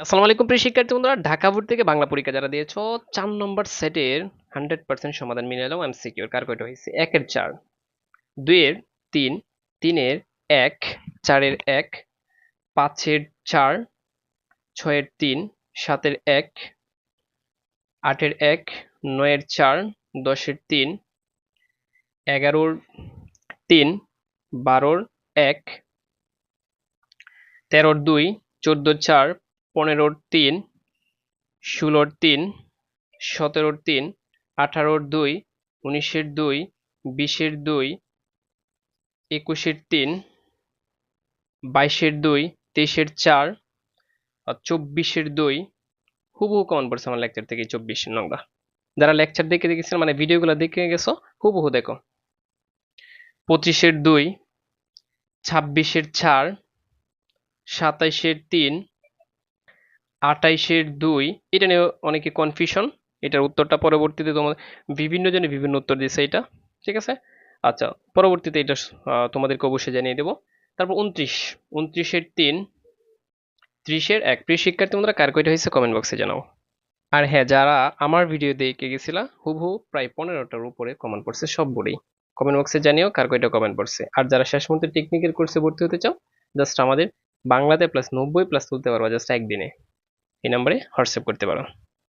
আসসালামু আলাইকুম প্রিয় শিক্ষার্থী বন্ধুরা, ঢাকা বোর্ড থেকে বাংলা পরীক্ষা যারা দিয়েছ, চার নম্বর সেটের হান্ড্রেড পার্সেন্ট সমাধান মিলে এলাম এমসিকিউর কার কয়টা হয়েছে একের চার দুইয়ের তিন তিনের এক চারের এক পাঁচের চার ছয়ের তিন সাতের এক আটের এক নয়ের চার দশের তিন এগারোর তিন বারোর এক তেরোর দুই চোদ্দোর চার পনেরোর তিন, ষোলোর তিন, সতেরোর তিন, আঠারোর দুই, উনিশের দুই, বিশের দুই, একুশের তিন, বাইশের দুই, তেইশের চার চব্বিশের দুই। হুবহু কমন পড়ছে আমার লেকচার থেকে চব্বিশ নংরা যারা লেকচার দেখে দেখেছিল মানে ভিডিওগুলো দেখে গেছো, হুবহু দেখো। পঁচিশের দুই, ছাব্বিশের চার, সাতাইশের তিন আটাইশের দুই, এটা নিয়ে অনেকে কনফিউশন এটার উত্তরটা পরবর্তীতে তোমার বিভিন্ন জনে বিভিন্ন উত্তর দিয়েছে এটা, ঠিক আছে? আচ্ছা পরবর্তীতে এটা তোমাদেরকে অবশ্যই জানিয়ে দেবো। তারপর উনত্রিশ, উনত্রিশের তিন, ত্রিশের এক। প্রিয় শিক্ষার্থী বন্ধুরা, কার কয়টা হয়েছে কমেন্ট বক্সে জানাও। আর হ্যাঁ যারা আমার ভিডিও দেখে গেছিলা, হুবহু প্রায় পনেরোটার উপরে কমেন্ট পড়ছে সব বোর্ডেই কমেন্ট বক্সে জানিও কার কয়টা কমেন্ট পড়ছে আর যারা শেষ মুহূর্তে টেকনিক্যাল কোর্সে ভর্তি হতে চাও জাস্ট আমাদের বাংলাতে প্লাস নব্বই প্লাস তুলতে পারবা জাস্ট একদিনে। এই নাম্বারে হোয়াটসঅ্যাপ করতে পারো।